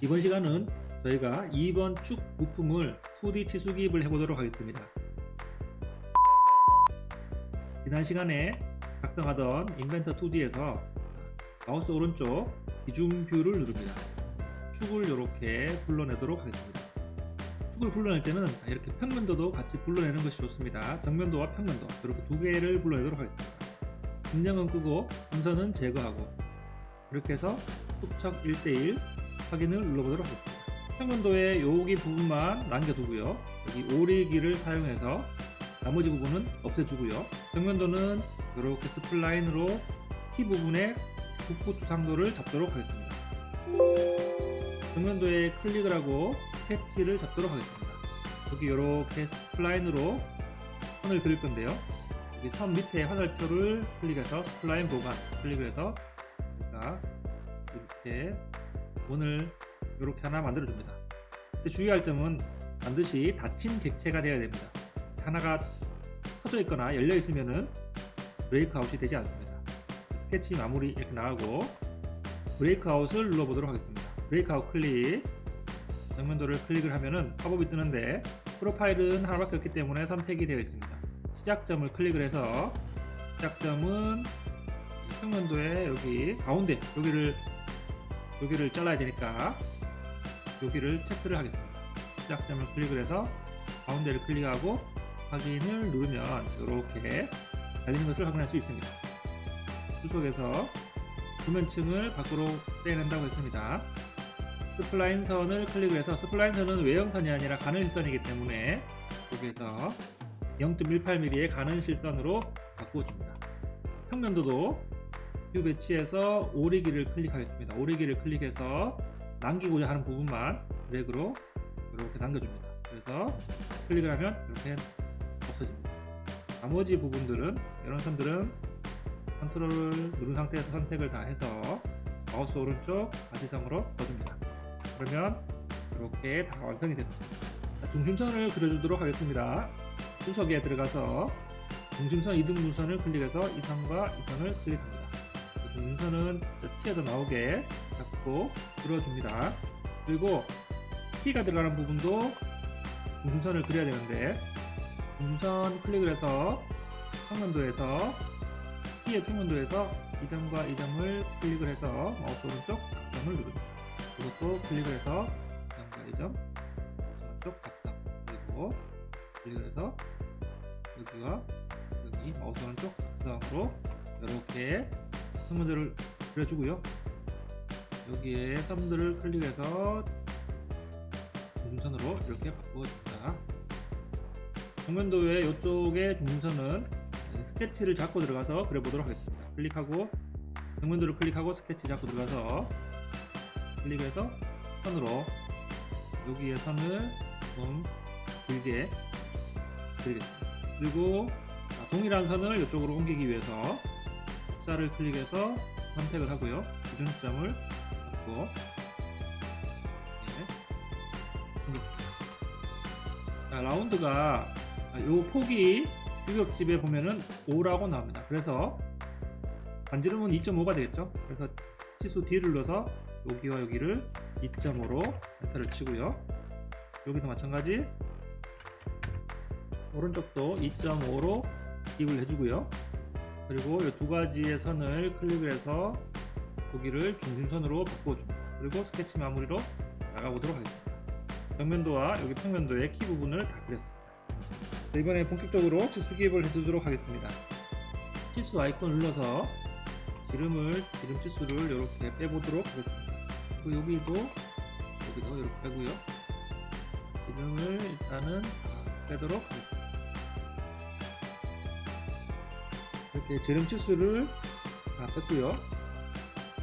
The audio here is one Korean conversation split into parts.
이번 시간은 저희가 2번 축 부품을 2D 치수 기입을 해보도록 하겠습니다. 지난 시간에 작성하던 인벤터 2D에서 마우스 오른쪽 기준 뷰를 누릅니다. 축을 이렇게 불러내도록 하겠습니다. 축을 불러낼 때는 이렇게 평면도도 같이 불러내는 것이 좋습니다. 정면도와 평면도 이렇게 두 개를 불러내도록 하겠습니다. 음량은 끄고 음선은 제거하고 이렇게 해서 축척 1대1 확인을 눌러보도록 하겠습니다. 평면도의 여기 부분만 남겨두고요. 여기 오리기를 사용해서 나머지 부분은 없애주고요. 평면도는 이렇게 스플라인으로 키 부분의 북부 주상도를 잡도록 하겠습니다. 평면도에 클릭을 하고 패치를 잡도록 하겠습니다. 여기 이렇게 스플라인으로 선을 그릴 건데요. 여기 선 밑에 화살표를 클릭해서 스플라인 보관 클릭을 해서 제가 이렇게 원을 이렇게 하나 만들어 줍니다. 근데 주의할 점은 반드시 닫힌 객체가 되어야 됩니다. 하나가 터져 있거나 열려 있으면은 브레이크 아웃이 되지 않습니다. 스케치 마무리 이렇게 나가고 브레이크 아웃을 눌러보도록 하겠습니다. 브레이크 아웃 클릭 정면도를 클릭을 하면은 팝업이 뜨는데 프로파일은 하나밖에 없기 때문에 선택이 되어 있습니다. 시작점을 클릭을 해서 시작점은 평면도에 여기 가운데 여기를 여기를 잘라야 되니까 여기를 체크를 하겠습니다. 시작점을 클릭을 해서 가운데를 클릭하고 확인을 누르면 이렇게 달리는 것을 확인할 수 있습니다. 수속에서 도면층을 밖으로 떼낸다고 했습니다. 스플라인 선을 클릭을 해서 스플라인 선은 외형선이 아니라 가는 실선이기 때문에 여기에서 0.18mm의 가는 실선으로 바꿔줍니다. 평면도도 뷰 배치에서 오리기를 클릭하겠습니다. 오리기를 클릭해서 남기고자 하는 부분만 드래그로 이렇게 남겨줍니다. 그래서 클릭을 하면 이렇게 없어집니다. 나머지 부분들은 이런 선들은 컨트롤을 누른 상태에서 선택을 다 해서 마우스 오른쪽 바지성으로 넣어줍니다. 그러면 이렇게 다 완성이 됐습니다. 자, 중심선을 그려주도록 하겠습니다. 순서기에 들어가서 중심선 이등분선을 클릭해서 이 선과 이 선을 클릭합니다. 중심선은 티에도 나오게 잡고 그려줍니다. 그리고 키가 들어가는 부분도 중심선을 그려야 되는데 중심선 클릭을 해서 평면도에서 키의 평면도에서 이 점과 이 점을 클릭을 해서 마우스 오른쪽 작성을 누릅니다. 이것도 클릭을 해서 이 점과 이 점, 마우스 오른쪽 작성 그리고 클릭을 해서 여기와 여기 마우스 오른쪽 작성으로 이렇게 선문들을 그려주고요. 여기에 선들을 클릭해서 중심선으로 이렇게 바꿔줍니다. 정면도의 이쪽에 중심선은 스케치를 잡고 들어가서 그려보도록 하겠습니다. 클릭하고 정면도를 클릭하고 스케치 잡고 들어가서 클릭해서 선으로 여기에 선을 좀 길게 그리겠습니다. 그리고 동일한 선을 이쪽으로 옮기기 위해서 숫자를 클릭해서 선택을 하고요. 기준점을 잡고 옮겼습니다. 자, 라운드가 요 폭이 규격집에 보면은 5라고 나옵니다. 그래서 반지름은 2.5가 되겠죠. 그래서 치수 D를 눌러서 여기와 여기를 2.5로 엔터를 치고요. 여기도 마찬가지 오른쪽도 2.5로 기입을 해주고요. 그리고 이 두 가지의 선을 클릭을 해서 여기를 중심선으로 바꿔줍니다. 그리고 스케치 마무리로 나가보도록 하겠습니다. 정면도와 여기 평면도의 키 부분을 다 그렸습니다. 자, 이번에 본격적으로 치수 기입을 해주도록 하겠습니다. 치수 아이콘 눌러서 기름을 기름 치수를 이렇게 빼보도록 하겠습니다. 그리고 여기도 여기도 이렇게 빼고요. 기름을 일단은 다 빼도록 하겠습니다. 이렇게 기름 치수를 다 뺐고요.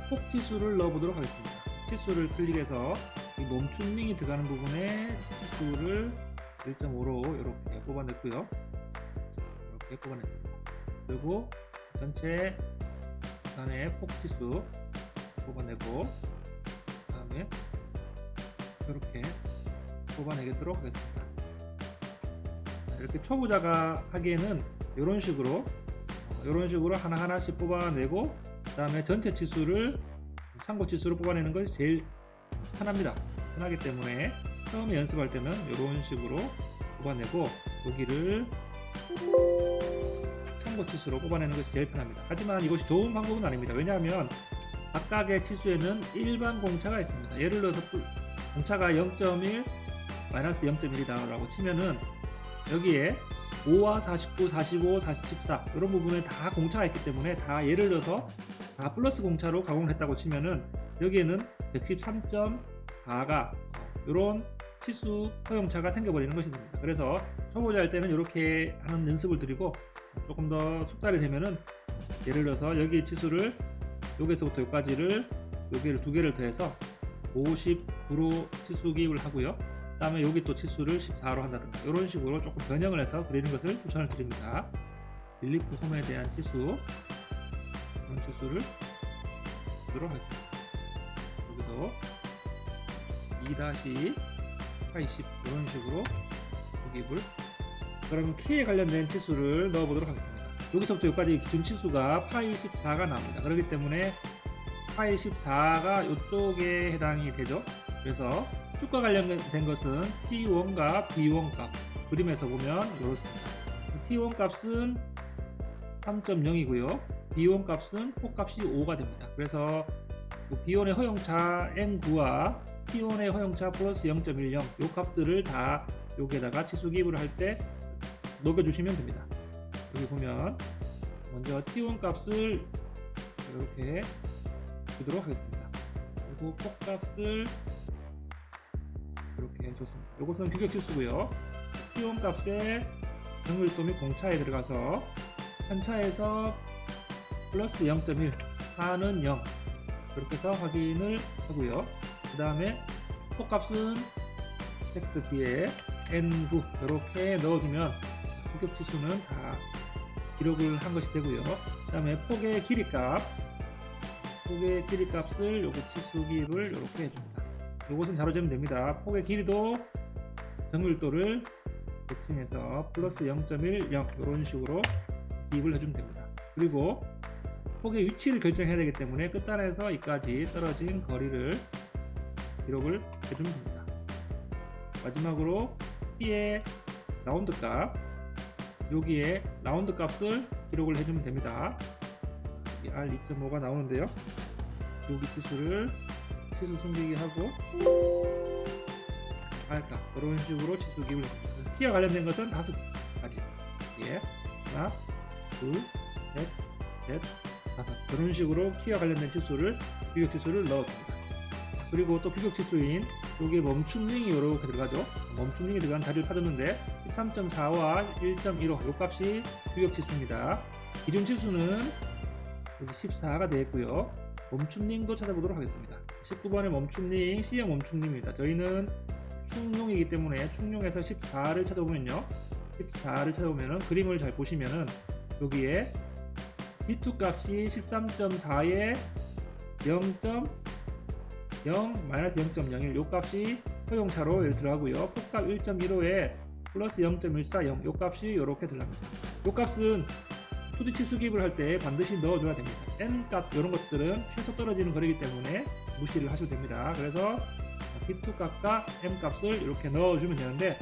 폭 치수를 넣어보도록 하겠습니다. 치수를 클릭해서 이 멈춤링이 들어가는 부분에 치수를 1.5로 이렇게 뽑아냈고요. 이렇게 뽑아냈습니다. 그리고 전체 안에 폭지수 뽑아내고 그 다음에 이렇게 뽑아내도록 하겠습니다. 자, 이렇게 초보자가 하기에는 이런 식으로 이런 식으로 하나 하나씩 뽑아내고 그 다음에 전체 치수를 참고 치수를 뽑아내는 것이 제일 편합니다. 편하기 때문에 처음에 연습할 때는 이런 식으로 뽑아내고 여기를 참고 치수로 뽑아내는 것이 제일 편합니다. 하지만 이것이 좋은 방법은 아닙니다. 왜냐하면 각각의 치수에는 일반 공차가 있습니다. 예를 들어서 플- 공차가 0.1 마이너스 0.1이다 라고 치면은 여기에 5와 49, 45, 40, 14 이런 부분에 다 공차가 있기 때문에 다 예를 들어서 다 플러스 공차로 가공을 했다고 치면은 여기에는 113.4가 이런 치수 허용차가 생겨버리는 것이 됩니다. 그래서 초보자일 때는 이렇게 하는 연습을 드리고 조금 더 숙달이 되면은 예를 들어서 여기 치수를 여기서부터 여기까지를 여기를 두 개를 더해서 59로 치수 기입을 하고요. 그 다음에 여기 또 치수를 14로 한다든가 이런 식으로 조금 변형을 해서 그리는 것을 추천을 드립니다. 릴리프 홈에 대한 치수 이런 치수를 보도록 하겠습니다. 여기서 2-80 이런 식으로 기입을 그러면 키에 관련된 치수를 넣어보도록 하겠습니다. 여기서부터 여기까지 기준 치수가 파이 14가 나옵니다. 그렇기 때문에 파이 14가 이쪽에 해당이 되죠. 그래서 축과 관련된 것은 T1과 B1 값 그림에서 보면 이렇습니다. T1 값은 3.0이고요. B1 값은 폭값이 5가 됩니다. 그래서 B1의 허용차 N9와 T1의 허용차 플러스 0.10이 값들을 다 여기에다가 치수 기입을 할 때 녹여주시면 됩니다. 여기 보면 먼저 T1 값을 이렇게 주도록 하겠습니다. 그리고 폭값을 이렇게 줬습니다. 이것은 규격 치수고요. T1 값에 정밀도 및 공차에 들어가서 현차에서 플러스 0.1 하는 0 그렇게 해서 확인을 하고요. 그 다음에 폭값은 텍스트 뒤에 N9 이렇게 넣어주면 규격 치수는 다 기록을 한 것이 되고요. 그 다음에 폭의 길이값 폭의 길이값을 요거 치수 기입을 이렇게 해줍니다. 요것은 자로 재면 됩니다. 폭의 길이도 정밀도를 대칭해서 플러스 0.10 이런 식으로 기입을 해주면 됩니다. 그리고 폭의 위치를 결정해야 되기 때문에 끝단에서 이까지 떨어진 거리를 기록을 해주면 됩니다. 마지막으로 T의 라운드 값 여기에 라운드 값을 기록을 해주면 됩니다. 여기 R2.5가 나오는데요. 여기 치수를 치수 숨기기 하고 알까 그런 식으로 합니다. T와 관련된 것은 다섯 가지. 예, 하나, 둘, 셋, 넷, 다섯 그런 식으로 키와 관련된 치수를 규격 치수를 넣어줍니다. 그리고 또 규격 치수인 여기에 멈춤링이 이렇게 들어가죠. 멈춤링이 들어간 자리를 찾았는데 13.4와 1.15이 값이 규격 치수입니다. 기준 치수는 여기 14가 되겠고요. 멈춤링도 찾아보도록 하겠습니다. 19번의 멈춤링 C형 멈춤링입니다. 저희는 충용이기 때문에 충용에서 14를 찾아보면요. 14를 찾아보면은 그림을 잘 보시면은 여기에 D2 값이 13.4에 0.0 마이너스 0.01 요 값이 허용차로 들어가고요. 폭값 1.15에 플러스 0.140 요 값이 이렇게 들어갑니다. 요 값은 2D 치수 기입을 할 때 반드시 넣어줘야 됩니다. n 값 이런 것들은 최소 떨어지는 거리기 때문에 무시를 하셔도 됩니다. 그래서 D2 값과 m 값을 이렇게 넣어주면 되는데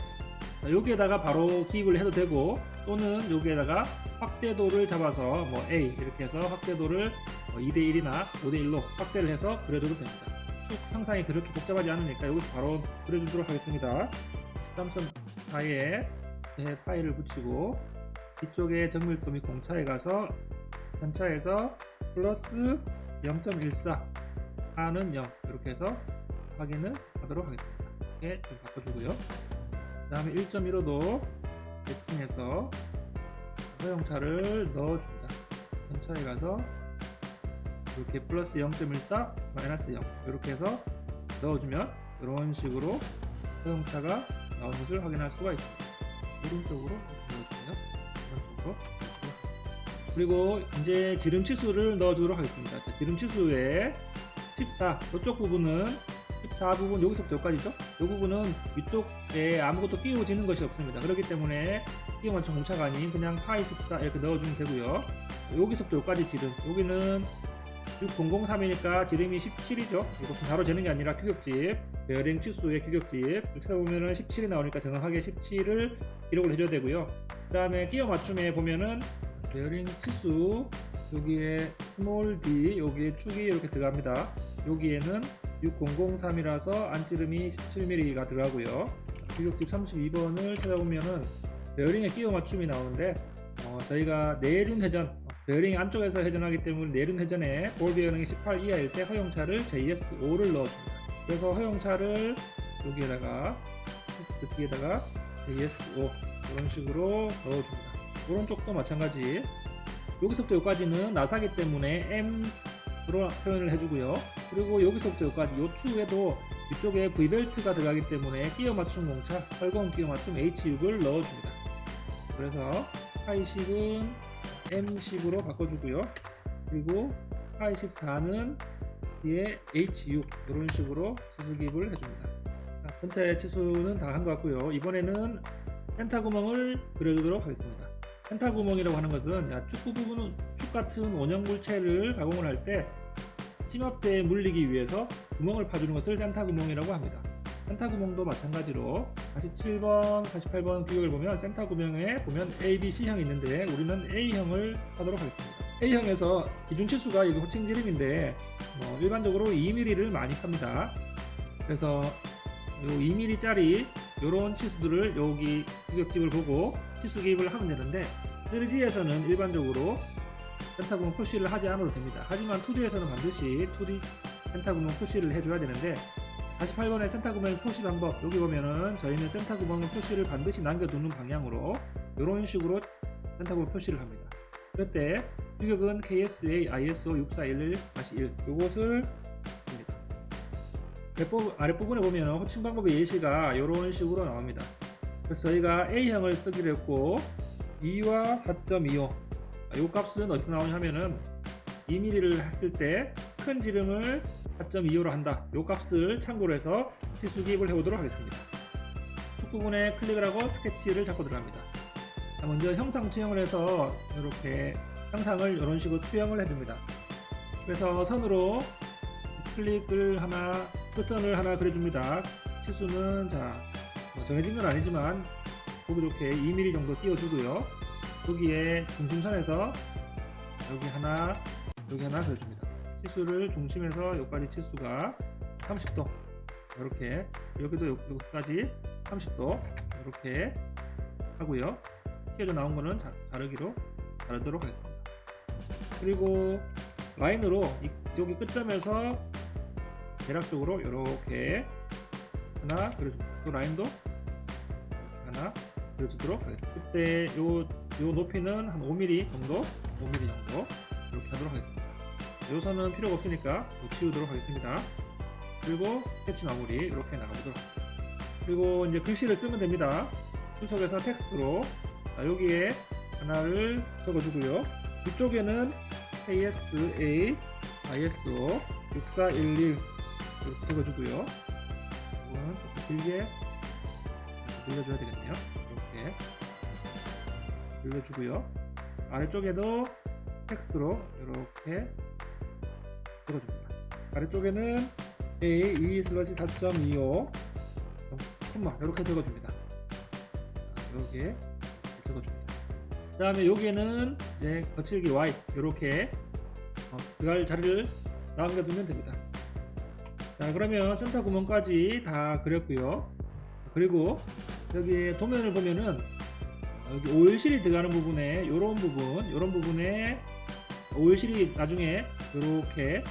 자, 여기에다가 바로 기입을 해도 되고 또는 여기에다가 확대도를 잡아서 뭐 A 이렇게 해서 확대도를 2대1이나 5대1로 확대를 해서 그려줘도 됩니다. 축 형상이 그렇게 복잡하지 않으니까 여기서 바로 그려주도록 하겠습니다. 13.4에 파일을 붙이고 뒤쪽에 정밀도 및 공차에 가서 전차에서 플러스 0.14 하는 0 이렇게 해서 확인을 하도록 하겠습니다. 이렇게 좀 바꿔주고요. 그 다음에 1.15도 대칭해서 허용차를 넣어줍니다. 전차에 가서 이렇게 플러스 0.14 마이너스 0 이렇게 해서 넣어주면 이런 식으로 허용차가 나오는 것을 확인할 수가 있습니다. 오른쪽으로 넣어주고요. 오른쪽으로 그리고 이제 지름 치수를 넣어주도록 하겠습니다. 자, 지름 치수에 14 이쪽 부분은 14 부분 여기서부터 여기까지죠? 이 부분은 위쪽에 아무것도 끼워지는 것이 없습니다. 그렇기 때문에 끼워 맞춘 공차가 아닌 그냥 파이 14 이렇게 넣어주면 되고요. 여기서부터 여기까지 지름 여기는 6003이니까 지름이 17이죠. 이것은 바로 재는 게 아니라 규격집, 베어링 치수의 규격집. 찾아보면은 17이 나오니까 정확하게 17을 기록을 해줘야 되고요. 그 다음에 끼워 맞춤에 보면은 베어링 치수, 여기에 스몰 d, 여기에 축이 이렇게 들어갑니다. 여기에는 6003이라서 안지름이 17mm가 들어가고요. 규격집 32번을 찾아보면은 베어링에 끼워 맞춤이 나오는데 어, 저희가 내륜 회전, 베어링 안쪽에서 회전하기 때문에 내륜 회전에 볼 베어링이 18 이하일 때 허용차를 JS5를 넣어줍니다. 그래서 허용차를 여기에다가 텍스트 뒤에다가 JS5 이런 식으로 넣어줍니다. 오른쪽도 마찬가지. 여기서부터 여기까지는 나사기 때문에 M으로 표현을 해주고요. 그리고 여기서부터 여기까지 이 축에도 이쪽에 V벨트가 들어가기 때문에 끼워 맞춤 공차, 헐거운 끼워 맞춤 H6을 넣어줍니다. 그래서 하이식은 M식으로 바꿔주고요. 그리고 하이14는 뒤에 H6 이런 식으로 치수 기입을 해줍니다. 자, 전체 치수는 다 한 것 같고요. 이번에는 센터 구멍을 그려주도록 하겠습니다. 센터 구멍이라고 하는 것은 야, 축구 부분은 축 같은 원형 물체를 가공을 할때 찜압대에 물리기 위해서 구멍을 파주는 것을 센터 구멍이라고 합니다. 센터 구멍도 마찬가지로 47번, 48번 규격을 보면 센터 구멍에 보면 A, B, C형이 있는데 우리는 A형을 하도록 하겠습니다. A형에서 기준 치수가 이거 호칭 지름인데 뭐 일반적으로 2mm를 많이 팝니다. 그래서 요 2mm짜리 이런 치수들을 여기 규격집을 보고 치수 기입을 하면 되는데 3D에서는 일반적으로 구멍 표시를 하지 않아도 됩니다. 하지만 2D에서는 반드시 2D 센터 구멍 표시를 해줘야 되는데 48번의 센터 구멍 표시 방법 여기 보면은 저희는 센터 구멍의 표시를 반드시 남겨두는 방향으로 이런 식으로 센터 구멍 표시를 합니다. 그럴 때 규격은 KSA ISO 6411-1 이것을. 아랫부분, 아랫부분에 보면 호칭 방법의 예시가 이런 식으로 나옵니다. 그래서 저희가 A형을 쓰기로 했고 2와 4.25 이 값은 어디서 나오냐 하면은 2mm를 했을 때 큰 지름을 4.25로 한다. 이 값을 참고로 해서 치수 기입을 해보도록 하겠습니다. 축 부분에 클릭을 하고 스케치를 잡고 들어갑니다. 자, 먼저 형상 투영을 해서 이렇게 형상을 이런 식으로 투영을 해줍니다. 그래서 선으로 클릭을 하나, 끝선을 하나 그려줍니다. 치수는 자 뭐 정해진 건 아니지만 보기 좋게 2mm 정도 띄워주고요. 여기에 중심선에서 여기 하나, 여기 하나 그려줍니다. 치수를 중심에서 여기까지 치수가 30도 이렇게 여기도 여- 여기까지 30도 이렇게 하고요. 튀어져 나온 거는 자, 자르기로 자르도록 하겠습니다. 그리고 라인으로 이- 여기 끝점에서 대략적으로 이렇게 하나 그려줍니다. 또 라인도 하나 그려주도록 하겠습니다. 그때 요, 요 높이는 한 5mm 정도, 5mm 정도 이렇게 하도록 하겠습니다. 요 선은 필요가 없으니까 요 지우도록 하겠습니다. 그리고 스케치 마무리 이렇게 나가보도록 하겠습니다. 그리고 이제 글씨를 쓰면 됩니다. 수석에서 텍스트로 자, 여기에 하나를 적어주고요. 이쪽에는 KSA ISO 6411 이렇게 적어주고요. 이거는 조금 길게 늘려줘야 되겠네요. 이렇게 늘려주고요. 아래쪽에도 텍스트로 이렇게 적어줍니다. 아래쪽에는 A 2 슬러시 4.25 콤마 이렇게 적어줍니다. 이렇게 적어줍니다. 그 다음에 여기에는 이제 거칠기 Y 이렇게 어, 들어갈 자리를 남겨두면 됩니다. 자 그러면 센터 구멍까지 다 그렸고요. 그리고 여기 도면을 보면은 여기 오일실이 들어가는 부분에 이런 부분, 이런 부분에 오일실이 나중에 이렇게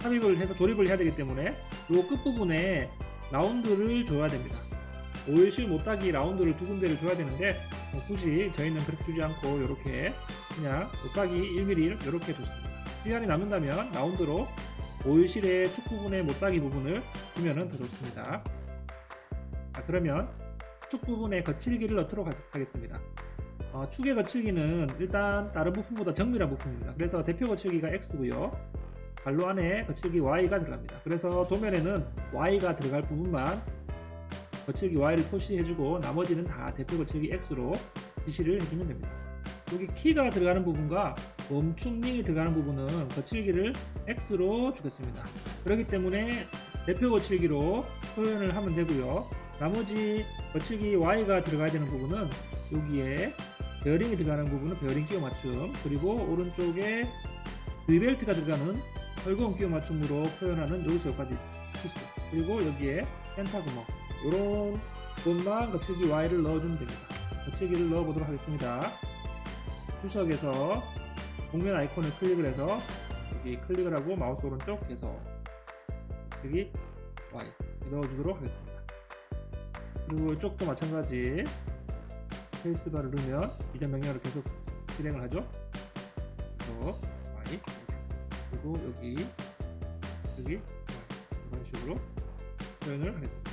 삽입을 해서 조립을 해야 되기 때문에 이 끝부분에 라운드를 줘야 됩니다. 오일실 못따기 라운드를 두 군데를 줘야 되는데 어, 굳이 저희는 그렇게 주지 않고 이렇게 그냥 못따기 1mm 이렇게 줬습니다. 시간이 남는다면 라운드로 오일실의 축 부분의 못따기 부분을 주면은 더 좋습니다. 자, 그러면 축 부분에 거칠기를 넣도록 하- 하겠습니다. 어, 축의 거칠기는 일단 다른 부품보다 정밀한 부품입니다. 그래서 대표 거칠기가 X고요. 발로 안에 거칠기 Y가 들어갑니다. 그래서 도면에는 Y가 들어갈 부분만 거칠기 Y를 표시해주고 나머지는 다 대표 거칠기 X로 지시를 해주면 됩니다. 여기 키가 들어가는 부분과 멈춤링이 들어가는 부분은 거칠기를 X로 주겠습니다. 그렇기 때문에 대표 거칠기로 표현을 하면 되고요. 나머지 거칠기 Y가 들어가야 되는 부분은 여기에 베어링이 들어가는 부분은 베어링 끼워 맞춤 그리고 오른쪽에 V벨트가 들어가는 헐거운 끼워 맞춤으로 표현하는 여기서 여기까지 치수 그리고 여기에 펜타 구멍 이런 것만 거칠기 Y를 넣어주면 됩니다. 거칠기를 넣어보도록 하겠습니다. 주석에서 복면 아이콘을 클릭을 해서 여기 클릭을 하고 마우스 오른쪽 계속 여기 Y 넣어주도록 하겠습니다. 그리고 이쪽도 마찬가지 스페이스바를 누르면 이전 명령으로 계속 실행을 하죠. 계속 Y 그리고 여기 여기 Y 이런 식으로 표현을 하겠습니다.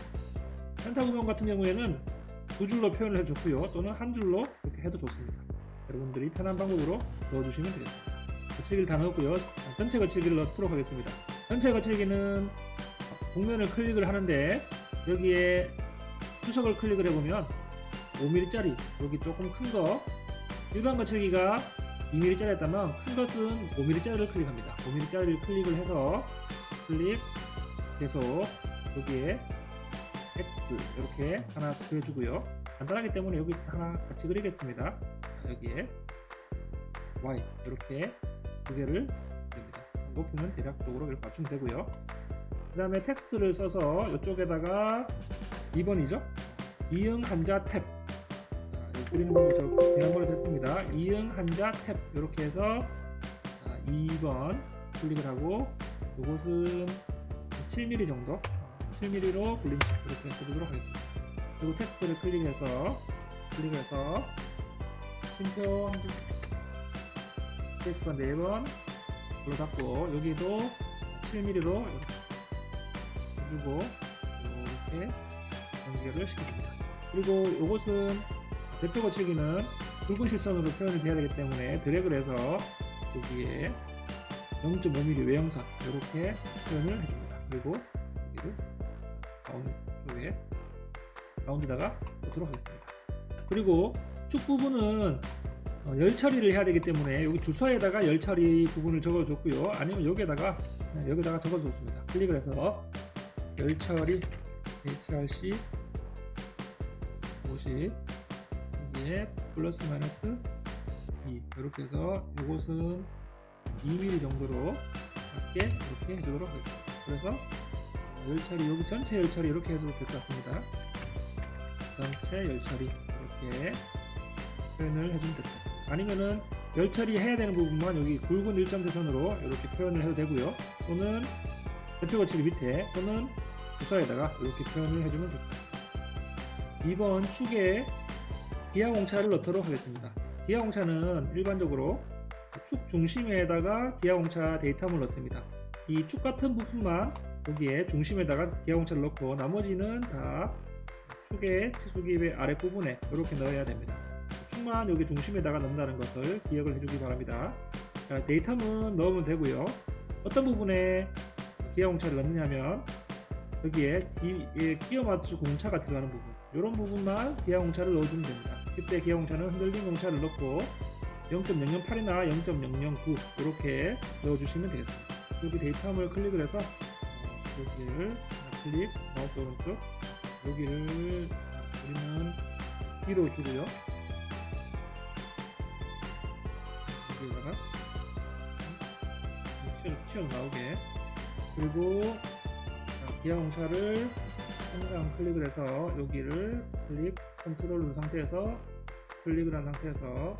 센터 구멍 같은 경우에는 두 줄로 표현을 해줬고요. 또는 한 줄로 이렇게 해도 좋습니다. 여러분들이 편한 방법으로 넣어주시면 되겠습니다. 거칠기를 다 넣었고요. 자, 전체 거칠기를 넣도록 하겠습니다. 전체 거칠기는 복면을 클릭을 하는데 여기에 수석을 클릭을 해보면 5mm짜리 여기 조금 큰 거 일반 거칠기가 2mm짜리 였다면 큰 것은 5mm짜리를 클릭합니다. 5mm짜리를 클릭을 해서 클릭 계속 여기에 X 이렇게 하나 그려주고요. 간단하기 때문에 여기 하나 같이 그리겠습니다. 자, 여기에 Y 이렇게 두 개를 그립니다. 높이는 대략적으로 이렇게 맞추면 되고요. 그 다음에 텍스트를 써서 이쪽에다가 2번이죠. 이응 한자 탭. 그리는 저 지난번에 됐습니다. 이응 한자 탭 이렇게 해서 자, 2번 클릭을 하고 이것은 7mm 정도 7mm로 굴림 이렇게 해주도록 하겠습니다. 그리고 텍스트를 클릭해서 클릭해서 심표 스페이스바 4번 눌러닫고 여기도 7mm로 이렇게 해주고 이렇게 연결을 시켜줍니다. 그리고 이것은 대표 거치기는 굵은 실선으로 표현이 돼야 되기 때문에 드래그를 해서 여기에 0.5mm 외형선 이렇게 표현을 해줍니다. 그리고 여기를 가운데 쪽에 가운데다가 놓도록 하겠습니다. 그리고 축 부분은 어, 열 처리를 해야 되기 때문에 여기 주사에다가 열 처리 부분을 적어줬고요. 아니면 여기에다가 그냥 여기다가 적어줬습니다. 클릭을 해서 열 처리 HRC 50 여기에 플러스 마이너스 2 이렇게 해서 이것은 2mm 정도로 작게 이렇게 해주도록 하겠습니다. 그래서 열 처리 여기 전체 열 처리 이렇게 해도 될 것 같습니다. 전체 열 처리 이렇게 표현을 해주면 같습니다. 아니면은 열 처리해야 되는 부분만 여기 굵은 일점 대선으로 이렇게 표현을 해도 되고요. 또는 대표 거치기 밑에 또는 주사에다가 이렇게 표현을 해주면 됩니다. 2번 축에 기하 공차를 넣도록 하겠습니다. 기하 공차는 일반적으로 축 중심에다가 기하 공차 데이터를 넣습니다. 이 축 같은 부분만 여기에 중심에다가 기하 공차를 넣고 나머지는 다 축의 치수기의 아랫부분에 이렇게 넣어야 됩니다. 축만 여기 중심에다가 넣는다는 것을 기억을 해주기 바랍니다. 자, 데이터는 넣으면 되고요. 어떤 부분에 기하 공차를 넣느냐면 여기에 뒤에 끼워 맞추 공차가 들어가는 부분 이런 부분만 기하 공차를 넣어주면 됩니다. 그때 기하 공차는 흔들린 공차를 넣고 0.008이나 0.009 이렇게 넣어주시면 되겠습니다. 여기 데이터함을 클릭을 해서 어, 여기를 클릭 마우스 오른쪽 여기를 우리는 뒤로 주고요. 여기다가 튀어, 튀어나오게 그리고 자, 기하 공차를 항상 클릭을 해서 여기를 클릭 컨트롤 누른 상태에서 클릭을 한 상태에서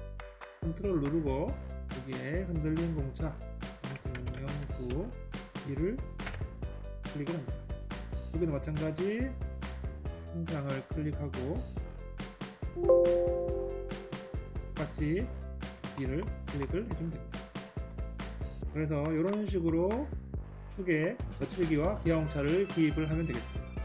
컨트롤 누르고 여기에 흔들린 공차 0.09 이를 클릭을 합니다. 여기도 마찬가지 항상을 클릭하고 똑같이 이를 클릭을 해주면 됩니다. 그래서 이런 식으로 축에 거칠기와 기하공차를 기입을 하면 되겠습니다.